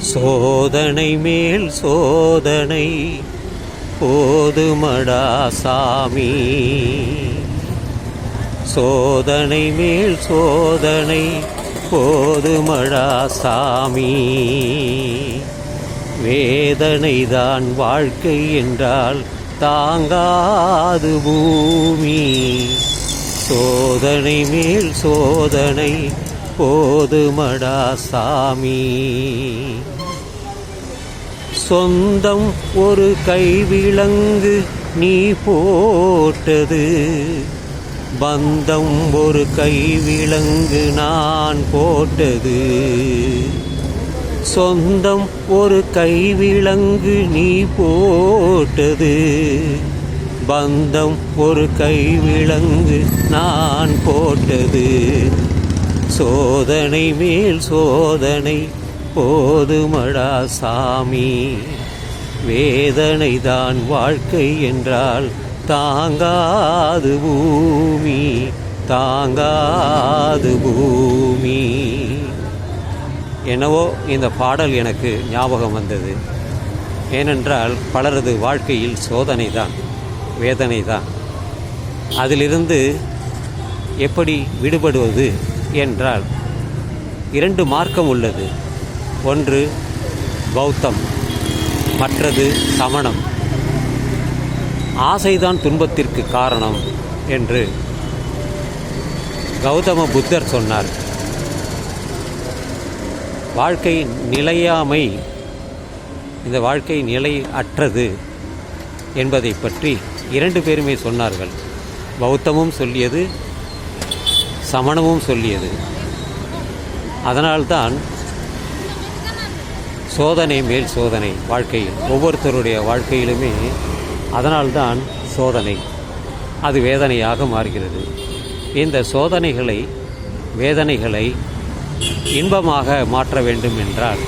சோதனை மேல் சோதனை போதுமடா சாமி. சோதனை மேல் சோதனை போதுமடா சாமி. வேதனைதான் வாழ்க்கை என்றால் தாங்காது பூமி. சோதனை மேல் சோதனை போதுமடா சாமி. சொந்தம் ஒரு கைவிலங்கு நீ போட்டது. பந்தம் ஒரு கைவிலங்கு நான் போட்டது. சொந்தம் ஒரு கைவிலங்கு நீ போட்டது. பந்தம் ஒரு கைவிலங்கு நான் போட்டது. சோதனை மேல் சோதனை போதுமடா சாமி. வேதனை தான் வாழ்க்கை என்றால் தாங்காது பூமி தாங்காது பூமி. என்னவோ இந்த பாடல் எனக்கு ஞாபகம் வந்தது. ஏனென்றால் பலரது வாழ்க்கையில் சோதனை தான் வேதனை தான் அதிலிருந்து எப்படி விடுபடுவது? என்றால் இரண்டு மார்க்கம் உள்ளது. ஒன்று பௌத்தம். மற்றது சமணம். ஆசைதான் துன்பத்திற்கு காரணம் என்று கௌதம புத்தர் சொன்னார். வாழ்க்கை நிலையாமை இந்த வாழ்க்கை நிலை அற்றது என்பதை பற்றி இரண்டு பேருமே சொன்னார்கள். பௌத்தமும் சொல்லியது சமணமும் சொல்லியது. அதனால்தான் சோதனை மேல் சோதனை வாழ்க்கையில் ஒவ்வொருத்தருடைய வாழ்க்கையிலுமே அதனால்தான் சோதனை. அது வேதனையாக மாறுகிறது. இந்த சோதனைகளை வேதனைகளை இன்பமாக மாற்ற வேண்டும் என்றால்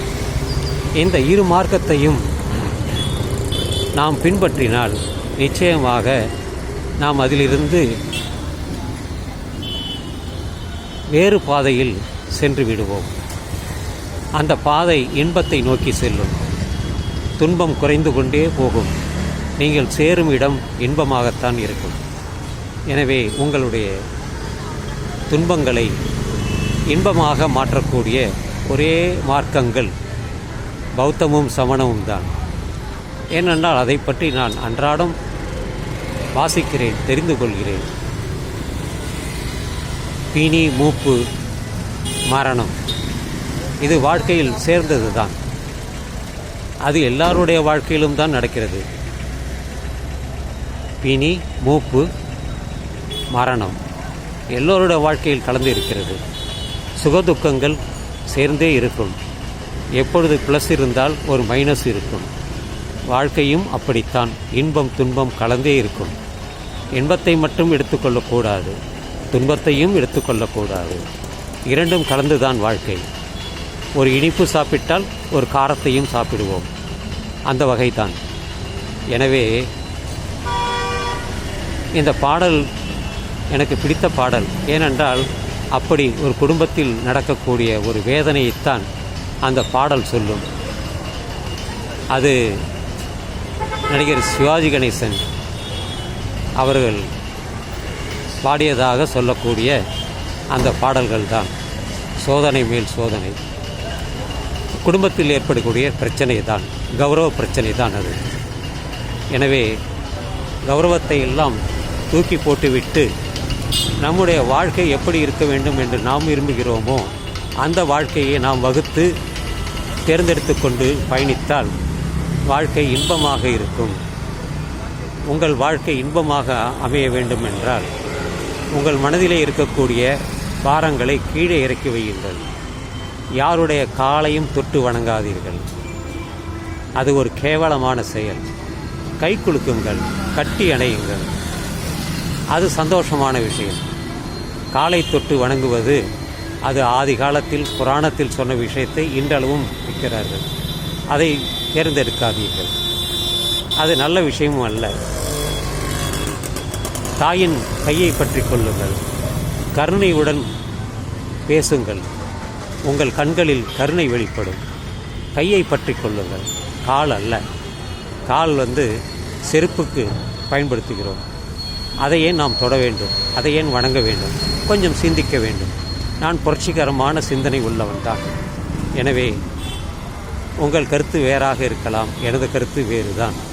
இந்த இரு மார்க்கத்தையும் நாம் பின்பற்றினால் நிச்சயமாக நாம் அதிலிருந்து வேறு பாதையில் சென்று விடுவோம். அந்த பாதை இன்பத்தை நோக்கி செல்லும். துன்பம் குறைந்து கொண்டே போகும். நீங்கள் சேரும் இடம் இன்பமாகத்தான் இருக்கும். எனவே உங்களுடைய துன்பங்களை இன்பமாக மாற்றக்கூடிய ஒரே மார்க்கங்கள் பௌத்தமும் சமணமும் தான். ஏனென்றால் அதை பற்றி நான் அன்றாடம் வாசிக்கிறேன் தெரிந்து கொள்கிறேன். பீனி மூப்பு மரணம். இது வாழ்க்கையில் சேர்ந்தது தான் அது எல்லாருடைய வாழ்க்கையிலும் தான் நடக்கிறது. பிணி மூப்பு மரணம். எல்லோருடைய வாழ்க்கையில் கலந்து இருக்கிறது சுகதுக்கங்கள் சேர்ந்தே இருக்கும். எப்பொழுது ப்ளஸ் இருந்தால் ஒரு மைனஸ் இருக்கும். வாழ்க்கையும் அப்படித்தான். இன்பம் துன்பம் கலந்தே இருக்கும். இன்பத்தை மட்டும் எடுத்துக்கொள்ளக்கூடாது. துன்பத்தையும் எடுத்துக்கொள்ளக்கூடாது. இரண்டும் கலந்துதான் வாழ்க்கை. ஒரு இனிப்பு சாப்பிட்டால் ஒரு காரத்தையும் சாப்பிடுவோம். அந்த வகைதான். எனவே இந்த பாடல் எனக்கு பிடித்த பாடல். ஏனென்றால் அப்படி ஒரு குடும்பத்தில் நடக்கக்கூடிய ஒரு வேதனையைத்தான் அந்த பாடல் சொல்லும். அது நடிகர் சிவாஜி கணேசன் அவர்கள் பாடியதாக சொல்லக்கூடிய அந்த பாடல்கள் தான் சோதனை மேல் சோதனை. குடும்பத்தில் ஏற்படக்கூடிய பிரச்சனை தான் கௌரவ பிரச்சனை தான் அது. எனவே கௌரவத்தை எல்லாம் தூக்கி போட்டுவிட்டு நம்முடைய வாழ்க்கை எப்படி இருக்க வேண்டும் என்று நாம் விரும்புகிறோமோ அந்த வாழ்க்கையை நாம் வகுத்து தேர்ந்தெடுத்து கொண்டு பயணித்தால் வாழ்க்கை இன்பமாக இருக்கும். உங்கள் வாழ்க்கை இன்பமாக அமைய வேண்டும் என்றால் உங்கள் மனதிலே இருக்கக்கூடிய பாரங்களை கீழே இறக்கி வையுங்கள். யாருடைய காலையும் தொட்டு வணங்காதீர்கள். அது ஒரு கேவலமான செயல். கை குலுக்குங்கள் கட்டி அணையுங்கள். அது சந்தோஷமான விஷயம். காலை தொட்டு வணங்குவது அது ஆதி காலத்தில் புராணத்தில் சொன்ன விஷயத்தை இன்றளவும் விற்கிறார்கள். அதை தேர்ந்தெடுக்காதீர்கள். அது நல்ல விஷயமும் அல்ல. தாயின் கையை பற்றி கொள்ளுங்கள். கருணையுடன் பேசுங்கள். உங்கள் கண்களில் கருணை வெளிப்படும். கையை பற்றி கொள்ளுங்கள். கால் அல்ல. கால் வந்து செருப்புக்கு பயன்படுத்துகிறோம். அதை ஏன் நாம் தொட வேண்டும். அதை ஏன் வணங்க வேண்டும். கொஞ்சம் சிந்திக்க வேண்டும். நான் புரட்சிகரமான சிந்தனை உள்ளவன் தான். எனவே உங்கள் கருத்து வேறாக இருக்கலாம். எனது கருத்து வேறு தான்